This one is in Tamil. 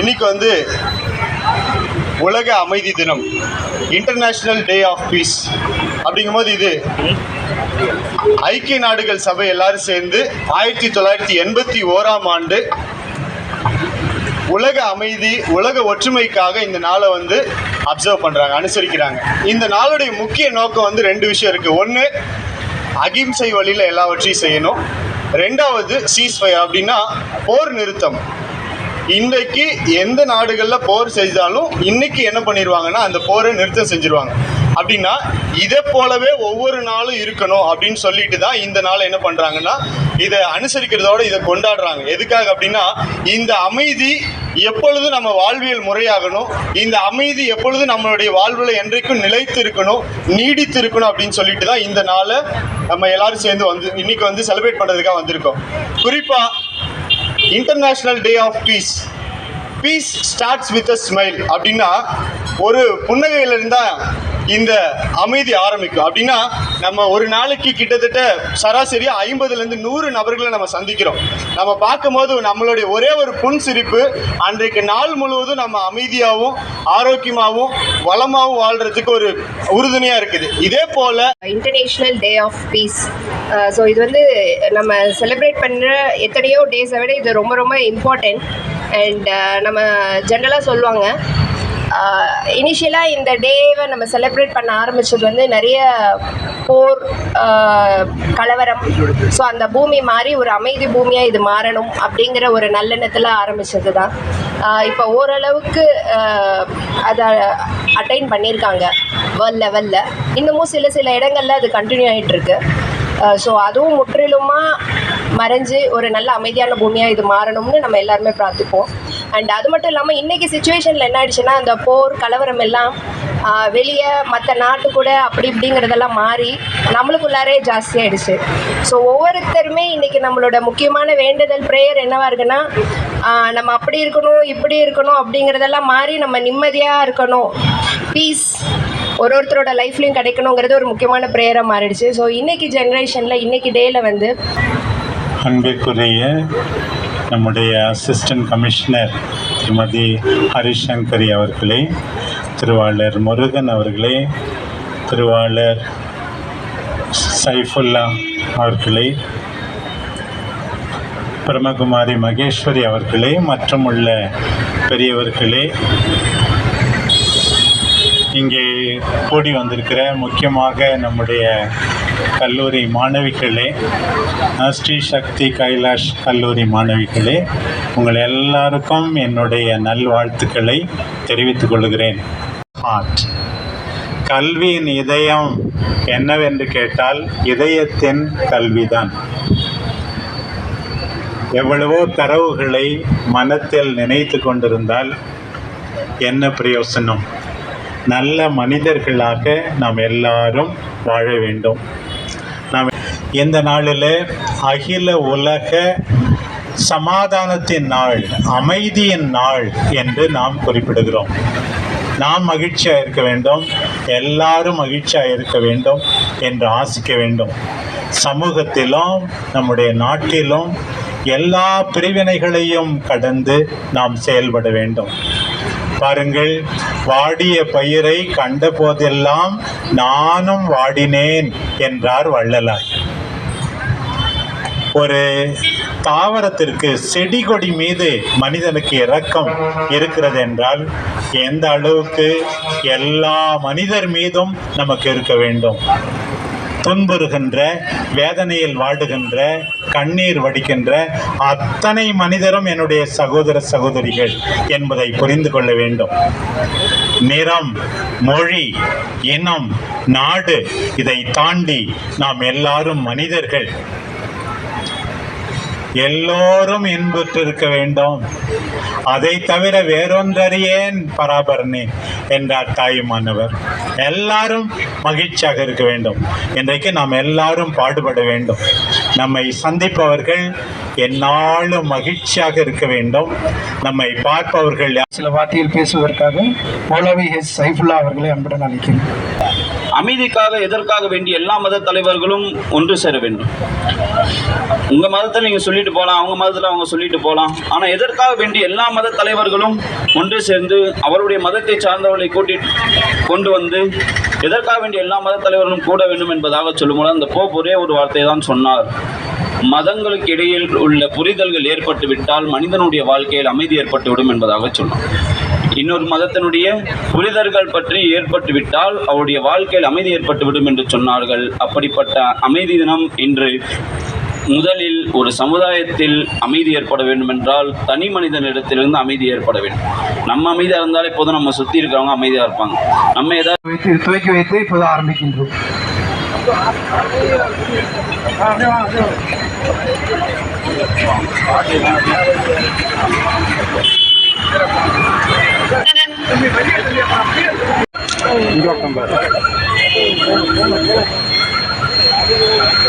இன்னைக்கு வந்து உலக அமைதி தினம். இன்டர்நேஷ்னல் டே ஆஃப் பீஸ் அப்படிங்கும்போது இது ஐக்கிய நாடுகள் சபை எல்லாரும் சேர்ந்து ஆயிரத்தி தொள்ளாயிரத்தி எண்பத்தி ஓராம் ஆண்டு உலக அமைதி உலக ஒற்றுமைக்காக இந்த நாளை வந்து அப்சர்வ் பண்ணுறாங்க அனுசரிக்கிறாங்க. இந்த நாளுடைய முக்கிய நோக்கம் வந்து ரெண்டு விஷயம் இருக்குது ஒன்று அகிம்சை வழியில் எல்லாவற்றையும் செய்யணும். ரெண்டாவது சீஸ்ஃபயர் அப்படின்னா போர் நிறுத்தம். இன்றைக்கு எந்த நாடுகளில் போர் செய்தாலும் இன்னைக்கு என்ன பண்ணிடுவாங்கன்னா அந்த போரை நிறுத்தம் செஞ்சிருவாங்க. அப்படின்னா இதை போலவே ஒவ்வொரு நாளும் இருக்கணும் அப்படின்னு சொல்லிட்டு தான் இந்த நாள் என்ன பண்ணுறாங்கன்னா இதை அனுசரிக்கிறதோட இதை கொண்டாடுறாங்க. எதுக்காக அப்படின்னா இந்த அமைதி எப்பொழுது நம்ம வாழ்வியல் முறையாகணும் இந்த அமைதி எப்பொழுது நம்மளுடைய வாழ்வில் என்றைக்கும் நிலைத்து இருக்கணும் நீடித்து இருக்கணும் அப்படின்னு சொல்லிட்டு தான் இந்த நாளை நம்ம எல்லாரும் சேர்ந்து வந்து இன்னைக்கு வந்து செலிப்ரேட் பண்ணுறதுக்காக வந்திருக்கோம். குறிப்பாக international day of peace peace starts with a smile அப்படின்னா ஒரு புன்னகையில் இருந்தா இந்த அமைதி ஆரம்பிக்கும். அப்படின்னா நம்ம ஒரு நாளைக்கு கிட்டத்தட்ட சராசரியா ஐம்பதுலேருந்து நூறு நபர்களை நம்ம சந்திக்கிறோம். நம்ம பார்க்கும்போது நம்மளுடைய ஒரே ஒரு புன் சிரிப்பு அன்றைக்கு நாள் முழுவதும் நம்ம அமைதியாகவும் ஆரோக்கியமாகவும் வளமாகவும் வாழ்றதுக்கு ஒரு உறுதுணையாக இருக்குது. இதே போல் international day of peace so இது வந்து நம்ம செலிப்ரேட் பண்ணுற எத்தனையோ டேஸை விட இது ரொம்ப ரொம்ப இம்பார்ட்டண்ட் அண்ட் நம்ம ஜென்ரலாக சொல்லுவாங்க இனிஷியலாக இந்த டேவை நம்ம செலிப்ரேட் பண்ண ஆரம்பித்தது வந்து நிறைய போர் கலவரம். ஸோ அந்த பூமி மாறி ஒரு அமைதி பூமியாக இது மாறணும் அப்படிங்கிற ஒரு நல்லெண்ணத்தில் ஆரம்பித்தது தான் இப்போ ஓரளவுக்கு அதை அட்டைன் பண்ணியிருக்காங்க. வேர்ல்ட் லெவலில் இன்னமும் சில சில இடங்களில் அது கண்டினியூ ஆகிட்டுருக்கு ஸோ அதுவும் முற்றிலுமாக மறைஞ்சு ஒரு நல்ல அமைதியான பூமியாக இது மாறணும்னு நம்ம எல்லாருமே பிரார்த்திப்போம். அண்ட் அது மட்டும் இல்லாமல் இன்றைக்கி சுச்சுவேஷனில் என்ன ஆயிடுச்சுன்னா அந்த போர் கலவரம் எல்லாம் வெளியே மற்ற நாட்டு கூட அப்படி இப்படிங்கிறதெல்லாம் மாறி நம்மளுக்குள்ளாரே ஜாஸ்தியாயிடுச்சு ஸோ ஒவ்வொருத்தருமே இன்றைக்கி நம்மளோட முக்கியமான வேண்டுதல் ப்ரேயர் என்னவாக இருக்குன்னா நம்ம அப்படி இருக்கணும் இப்படி இருக்கணும் அப்படிங்கிறதெல்லாம் மாறி நம்ம நிம்மதியாக இருக்கணும். பீஸ் ஒரு ஒருத்தரோட லைஃப்லையும் கிடைக்கணுங்கிறது ஒரு முக்கியமான ப்ரேயராக மாறிடுச்சு. ஸோ இன்றைக்கி ஜென்ரேஷனில் இன்றைக்கி டேயில் வந்து அன்பிற்குரிய நம்முடைய அசிஸ்டன்ட் கமிஷனர் திருமதி ஹரிசங்கரி அவர்களே திருவாளர் முருகன் அவர்களே திருவாளர் சைஃபுல்லா அவர்களே பிரம்மகுமாரி மகேஸ்வரி அவர்களே மற்றும் உள்ள பெரியவர்களே இங்கே கூடி வந்திருக்கிற முக்கியமாக நம்முடைய கல்லூரி மாணவிகளே ஸ்ரீ சக்தி கைலாஷ் கல்லூரி மாணவிகளே உங்கள் எல்லாருக்கும் என்னுடைய நல்வாழ்த்துக்களை தெரிவித்துக் கொள்கிறேன். ஹார்ட் கல்வியின் இதயம் என்னவென்று கேட்டால் இதயத்தின் கல்விதான். எவ்வளவோ தரவுகளை மனத்தில் நினைத்து கொண்டிருந்தால் என்ன பிரயோசனம்? நல்ல மனிதர்களாக நாம் எல்லாரும் வாழ வேண்டும். இந்த நாளில் அகில உலக சமாதானத்தின் நாள் அமைதியின் நாள் என்று நாம் குறிப்பிடுகிறோம். நாம் மகிழ்ச்சியாக இருக்க வேண்டும் எல்லாரும் மகிழ்ச்சியாக இருக்க வேண்டும் என்று ஆசிக்க வேண்டும். சமூகத்திலும் நம்முடைய நாட்டிலும் எல்லா பிரிவினைகளையும் கடந்து நாம் செயல்பட வேண்டும். பாருங்கள் வாடிய பயிரை கண்ட போதெல்லாம் நானும் வாடினேன் என்றார் வள்ளலார். ஒரு தாவரத்திற்கு செடி கொடி மீது மனிதனுக்கு இரக்கம் இருக்கிறது என்றால் எந்த அளவுக்கு எல்லா மனிதர் மீதும் நமக்கு இருக்க வேண்டும். துன்புறுகின்ற வேதனையில் வாடுகின்ற கண்ணீர் வடிக்கின்ற அத்தனை மனிதரும் என்னுடைய சகோதர சகோதரிகள் என்பதை புரிந்து கொள்ள வேண்டும். நிறம் மொழி இனம் நாடு இதை தாண்டி நாம் எல்லாரும் மனிதர்கள். எல்லோரும் இன்புற்றிருக்க வேண்டும். அதை தவிர வேறொன்றறியேன் பராபரணி என்றார் தாயுமானவர் எல்லாரும் மகிழ்ச்சியாக இருக்க வேண்டும். இன்றைக்கு நாம் எல்லாரும் பாடுபட வேண்டும். நம்மை சந்திப்பவர்கள் என்னாலும் மகிழ்ச்சியாக இருக்க வேண்டும். நம்மை பார்ப்பவர்கள் சில வார்த்தையில் பேசுவதற்காக மௌலவி ஹெச் சைஃபுல்லா அவர்களை அன்புடன் அழைக்கிறேன். அமைதிக்காக எதற்காக வேண்டிய எல்லா மத தலைவர்களும் ஒன்று சேர வேண்டும். உங்க மதத்தை நீங்க சொல்லிட்டு போகலாம் அவங்க மதத்துல அவங்க சொல்லிட்டு போகலாம் ஆனா எதற்காக வேண்டிய எல்லா மத தலைவர்களும் ஒன்று சேர்ந்து அவருடைய மதத்தை சார்ந்தவர்களை கூட்டிட்டு கொண்டு வந்து எதற்காக வேண்டிய எல்லா மத தலைவர்களும் கூட வேண்டும் என்பதாக சொல்லும்போது அந்த போப் ஒரே ஒரு வார்த்தையை தான் சொன்னார். மதங்களுக்கு இடையில் உள்ள புரிதல்கள் ஏற்பட்டு விட்டால் மனிதனுடைய வாழ்க்கையில் அமைதி ஏற்பட்டுவிடும் என்பதாக சொன்னார் இன்னொரு மதத்தினுடைய புரிதல்கள் பற்றி ஏற்பட்டு விட்டால் அவருடைய வாழ்க்கையில் அமைதி ஏற்பட்டுவிடும் என்று சொன்னார்கள். அப்படிப்பட்ட அமைதி தினம் இன்று முதலில் ஒரு சமுதாயத்தில் அமைதி ஏற்பட வேண்டும் என்றால் தனி மனிதனிடத்திலிருந்து அமைதி ஏற்பட வேண்டும். நம்ம அமைதியாக இருந்தாலே போதும் நம்ம சுற்றி இருக்கிறவங்க அமைதியாக இருப்பாங்க. நம்ம ஏதாவது வைத்து துவக்கி வைத்து இப்போது ஆரம்பிக்கின்றோம். இன்று